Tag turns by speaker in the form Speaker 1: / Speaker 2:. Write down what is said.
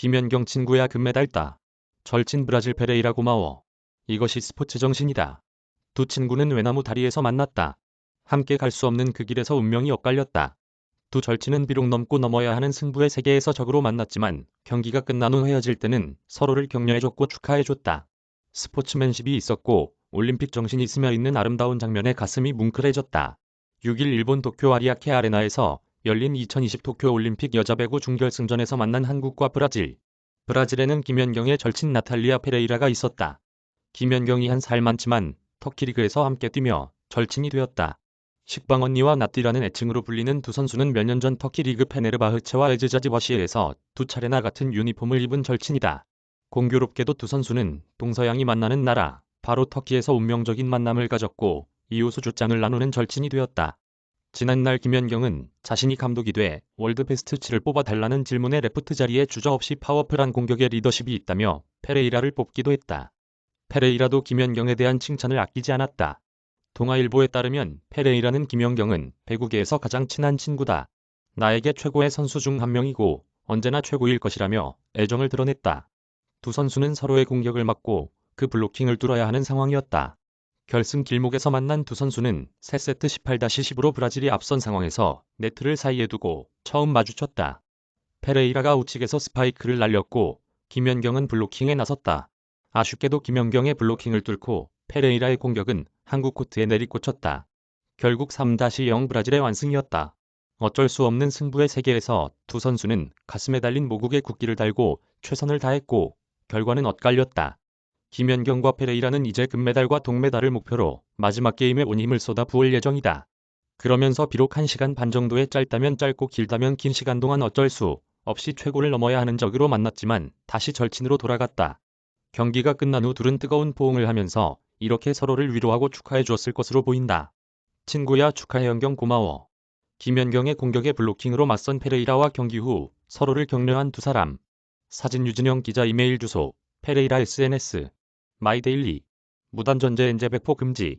Speaker 1: 김연경 친구야 금메달 따. 절친 브라질 페레이라 고마워. 이것이 스포츠 정신이다. 두 친구는 외나무 다리에서 만났다. 함께 갈 수 없는 그 길에서 운명이 엇갈렸다. 두 절친은 비록 넘고 넘어야 하는 승부의 세계에서 적으로 만났지만 경기가 끝난 후 헤어질 때는 서로를 격려해줬고 축하해줬다. 스포츠맨십이 있었고 올림픽 정신이 스며 있는 아름다운 장면에 가슴이 뭉클해졌다. 6일 일본 도쿄 아리아케 아레나에서 열린 2020 도쿄 올림픽 여자 배구 준결승전에서 만난 한국과 브라질. 브라질에는 김연경의 절친 나탈리아 페레이라가 있었다. 김연경이 한 살 많지만 터키 리그에서 함께 뛰며 절친이 되었다. 식빵 언니와 나띠라는 애칭으로 불리는 두 선수는 몇 년 전 터키 리그 페네르바흐체와 에즈자지버시에서 두 차례나 같은 유니폼을 입은 절친이다. 공교롭게도 두 선수는 동서양이 만나는 나라, 바로 터키에서 운명적인 만남을 가졌고 이후 수주장을 나누는 절친이 되었다. 지난날 김연경은 자신이 감독이 돼 월드 베스트 7을 뽑아달라는 질문에 레프트 자리에 주저없이 파워풀한 공격의 리더십이 있다며 페레이라를 뽑기도 했다. 페레이라도 김연경에 대한 칭찬을 아끼지 않았다. 동아일보에 따르면 페레이라는 김연경은 배구계에서 가장 친한 친구다. 나에게 최고의 선수 중 한 명이고 언제나 최고일 것이라며 애정을 드러냈다. 두 선수는 서로의 공격을 막고 그 블로킹을 뚫어야 하는 상황이었다. 결승 길목에서 만난 두 선수는 3세트 18-10으로 브라질이 앞선 상황에서 네트를 사이에 두고 처음 마주쳤다. 페레이라가 우측에서 스파이크를 날렸고 김연경은 블로킹에 나섰다. 아쉽게도 김연경의 블로킹을 뚫고 페레이라의 공격은 한국 코트에 내리꽂혔다. 결국 3-0 브라질의 완승이었다. 어쩔 수 없는 승부의 세계에서 두 선수는 가슴에 달린 모국의 국기를 달고 최선을 다했고 결과는 엇갈렸다. 김연경과 페레이라는 이제 금메달과 동메달을 목표로 마지막 게임에 온 힘을 쏟아 부을 예정이다. 그러면서 비록 1시간 반 정도의 짧다면 짧고 길다면 긴 시간 동안 어쩔 수 없이 최고를 넘어야 하는 적으로 만났지만 다시 절친으로 돌아갔다. 경기가 끝난 후 둘은 뜨거운 포옹을 하면서 이렇게 서로를 위로하고 축하해 주었을 것으로 보인다. 친구야 축하해 연경 고마워. 김연경의 공격의 블로킹으로 맞선 페레이라와 경기 후 서로를 격려한 두 사람. 사진 유진영 기자 이메일 주소 페레이라 SNS 마이데일리. 무단전제 엔제 배포 금지